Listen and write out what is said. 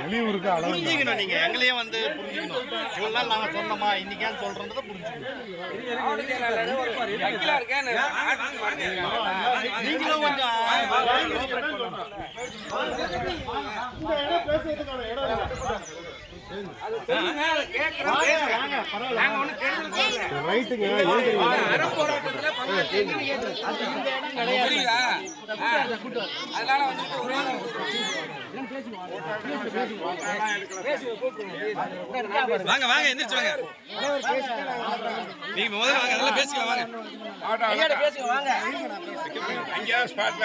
வெளியூருக்கு புரிஞ்சுக்கணும் நீங்க. எங்களையும் வந்து புரிஞ்சுக்கணும். இவ்வளவு நாள் நாங்க சொன்னோமா நீங்களும் கொஞ்சம் ரைட்டுங்க அதனால வந்துட்டு ஒரே வாங்க வாங்க எந்திரிச்சு வாங்க. நீங்க முதல்ல வாங்க அதெல்லாம் பேசிக்கலாம் வாங்க. அங்கேயா ஸ்பாட்ல